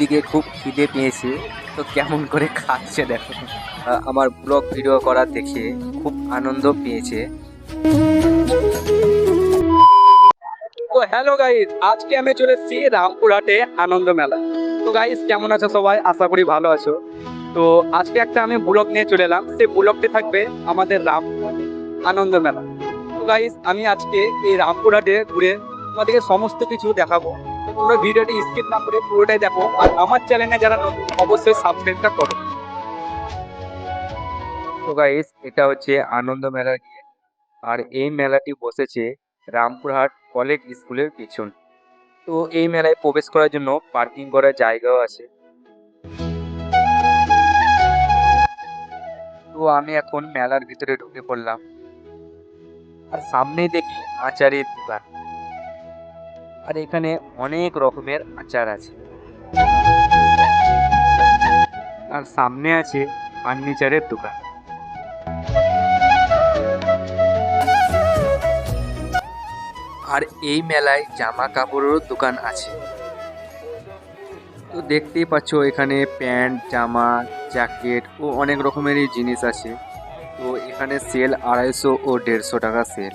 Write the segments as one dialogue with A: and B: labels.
A: এদিকে খুব খিদে পেয়েছে। তো কেমন করে খাচ্ছে দেখো। আমার ব্লগ ভিডিও করা দেখে খুব আনন্দ পেয়েছে।
B: হ্যালো গাইস আজকে আমি চলে এসেছি রামপুরহাটে আনন্দ মেলা। তো গাইস কেমন আছো সবাই? আশা করি ভালো আছো। তো আজকে একটা আমি ব্লগ নিয়ে চলে এলাম। সেই ব্লগটি থাকবে আমাদের রাম আনন্দ মেলা। তো গাইস আমি আজকে এই রামপুরহাটে ঘুরে তোমাদেরকে সমস্ত কিছু দেখাবো। ভিডিওটি স্কিপ না করে পুরোটাই দেখো আর আমার চ্যানেলে যারা অবশ্যই সাবস্ক্রাইবটা করো।
A: তো গাইস এটা হচ্ছে আনন্দ গেট আর এই মেলাটি বসেছে রামপুরহাট কলেজ স্কুলের পিছন। তো এই মেলায় প্রবেশ করার জন্য পার্কিং করার জায়গাও আছে। তো আমি এখন মেলার ভিতরে ঢুকে পড়লাম। আর সামনেই দেখি আচারের দোকান। আর এখানে অনেক রকমের আচার আছে। আর সামনে আছে ফার্নিচারের দোকান। আর এই মেলায় জামা কাপড়েরও দোকান আছে। তো দেখতেই পাচ্ছ এখানে প্যান্ট, জামা, জ্যাকেট ও অনেক রকমেরই জিনিস আছে। তো এখানে সেল আড়াইশো ও দেড়শো টাকা সেল।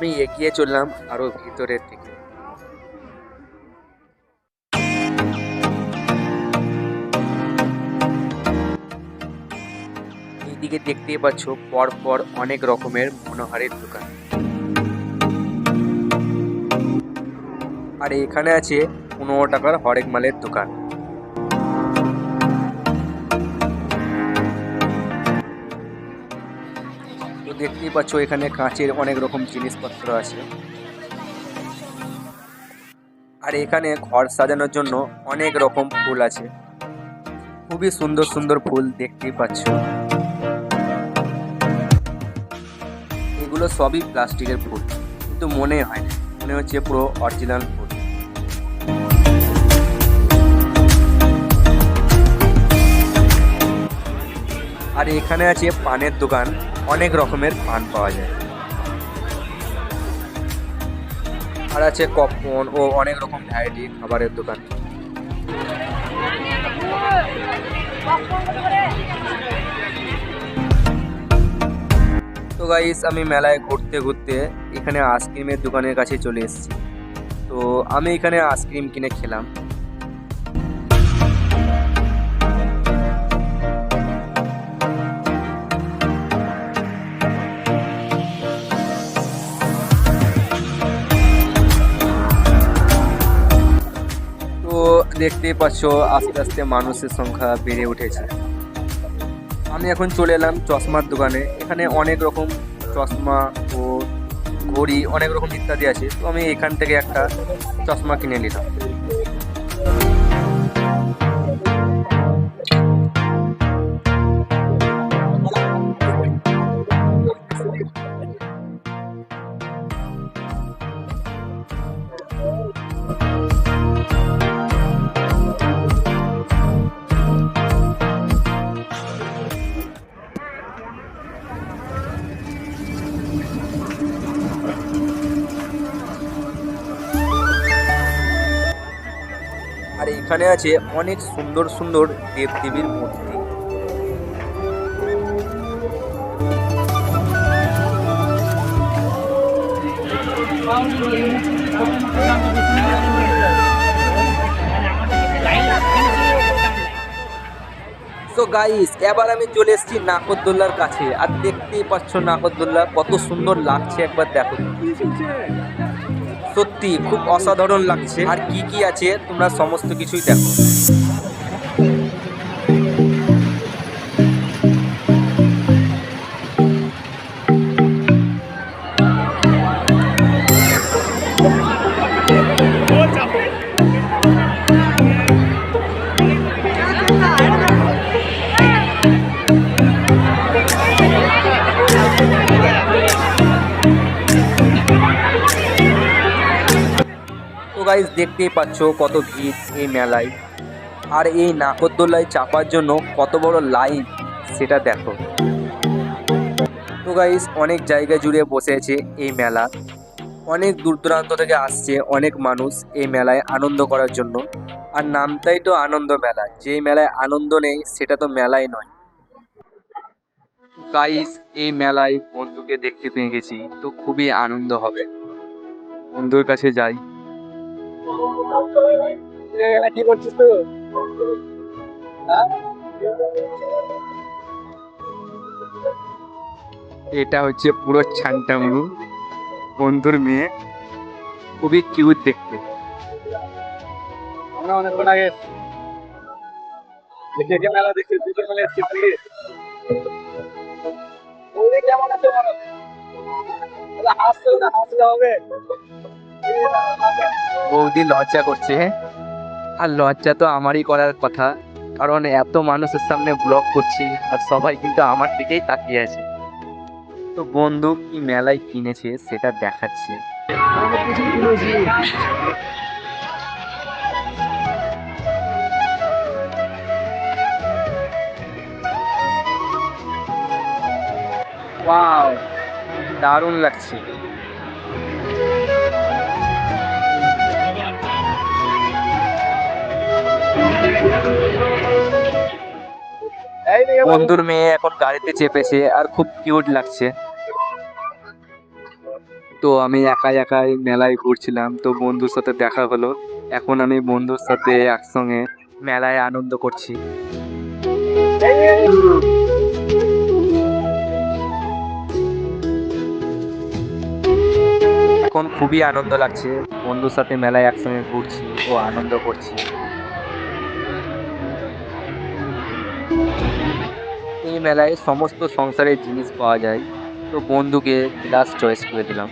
A: আমি এগিয়ে চললাম আরও ভিতরের দিকে এইদিকে দেখতেই পাচ্ছ পর পর অনেক রকমের মনোহারের দোকান। আর এখানে আছে পনেরো টাকার হরেক মালের দোকান। দেখতেই পাচ্ছ, এখানে কাঁচের অনেক রকম জিনিসপত্র আছে। আর এখানে ঘর সাজানোর জন্য অনেক রকম ফুল আছে। খুবই সুন্দর সুন্দর ফুল দেখতেই পাচ্ছ। এগুলো সবই প্লাস্টিকের ফুল, কিন্তু মনে হয় মনে হচ্ছে পুরো অরিজিনাল ফুল। আর এখানে আছে পানের দোকান। অনেক রকমের পান পাওয়া যায়। আর আছে কপন ও অনেক রকম ভ্যারাইটি খাবারের দোকান। তো গাইস আমি মেলায় ঘুরতে ঘুরতে এখানে আইসক্রিমের দোকানের কাছে চলে এসেছি। তো আমি এখানে আইসক্রিম কিনে খেলাম। দেখতেই পাচ্ছ, আস্তে আস্তে মানুষের সংখ্যা বেড়ে উঠেছে। আমি এখন চলে এলাম চশমার দোকানে। এখানে অনেক রকম চশমা ও ঘড়ি, অনেক রকম ইত্যাদি আছে। তো আমি এখান থেকে একটা চশমা কিনে নিলাম। এখানে আছে অনেক সুন্দর সুন্দর দেবদেবীর মূর্তি। তো গাইস এবার আমি চলে এসেছি নাকরদোল্লার কাছে। আর দেখতেই পাচ্ছ নাকরদোল্লা কত সুন্দর লাগছে একবার দেখো। সত্যি খুব অসাধারণ লাগছে। আর কি কি আছে তোমরা সমস্ত কিছুই দেখো। গাইজ দেখতেই পাচ্ছ কত ভিড় এই মেলায়। আর এই নাগরদোলায় চাপার জন্য কত বড় লাইন সেটা দেখো। তো গাইজ অনেক জায়গা জুড়ে বসে আছে এই মেলা। অনেক দূর দূরান্ত থেকে আসছে অনেক মানুষ এই মেলায় আনন্দ করার জন্য। আর নামটাই তো আনন্দ মেলা, যে মেলায় আনন্দ নেই, সেটা তো মেলাই নয়। গাইস এই মেলায় বন্ধুকে দেখতে পেয়ে গেছি, তো খুবই আনন্দ হবে। বন্ধুর কাছে যাই।
B: কি করছিস তো?
A: এটা হচ্ছে পুরো ছান্টামুরু। বন্ধুর মেয়ে। খুবই কিউট দেখতে।
B: মেলা দুটো মেলা হবে?
A: বৌদি লজ্জা করছে আর লজ্জা তো আমারই করার কথা, কারণ এত মানুষের সামনে ব্লগ করছি, আর সবাই কিন্তু আমার দিকেই তাকিয়ে আছে। তো বন্ধু, কি মেলায় কিনেছে সেটা দেখাচ্ছে। দারুণ লাগছে। বন্ধুর মেয়ে এখন গাড়িতে চেপেছে আর খুব কিউট লাগছে। তো আমি একাই একাই মেলায় ঘুরছিলাম, তো বন্ধুর সাথে দেখা হলো। এখন আমি বন্ধুর সাথে একসঙ্গে মেলায় আনন্দ করছি। এখন খুবই আনন্দ লাগছে, বন্ধুর সাথে মেলায় একসঙ্গে ঘুরছি ও আনন্দ করছি। এই মেলায় সমস্ত সংসারের জিনিস পাওয়া যায়। তো বন্ধুকে লাস্ট চয়েস করে দিলাম।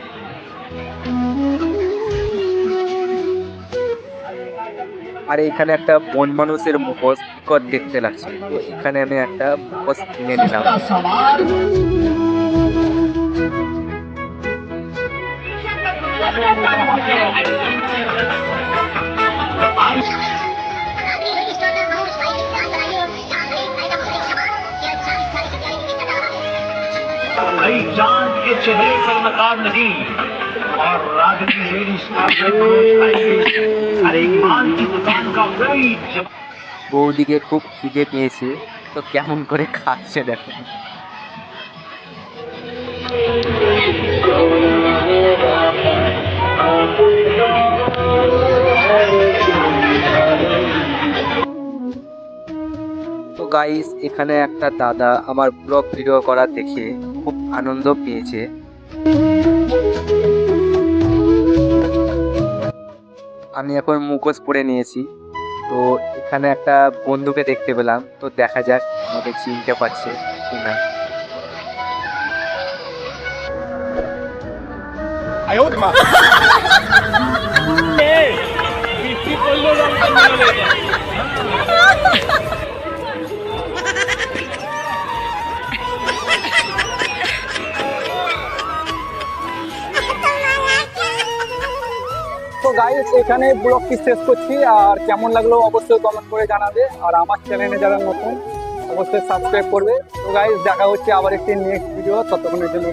A: আর এখানে একটা বন মানুষের মুখোশ কর দেখতে লাগছে। তো এখানে আমি একটা মুখোশ কিনে নিলাম।
C: नई चांद के चेहरे पर नकार नहीं और रागनी मेरी अरे ईमान की दुकान का कोई जवाब
A: বৌদিকে খুব খিদে পেয়েছে তো কেমন করে খাচ্ছে দেখো তো গাইস এখানে একটা দাদা আমার ব্লগ ভিডিও করা দেখে খুব আনন্দ পেয়েছে। আমি এখন মুখোশ পরে নিয়েছি। তো এখানে একটা বন্ধুকে দেখতে পেলাম। তো দেখা যাক আমাকে চিনতে পারছে কিনা।
B: তো এখানে ব্লগটি শেষ করছি, আর কেমন লাগল অবশ্যই কমেন্ট করে জানাবে, আর আমার চ্যানেলে যারা নতুন, অবশ্যই সাবস্ক্রাইব করবে তো গাইজ দেখা হচ্ছে আবার একটি নেক্সট ভিডিও ততক্ষণের জন্য.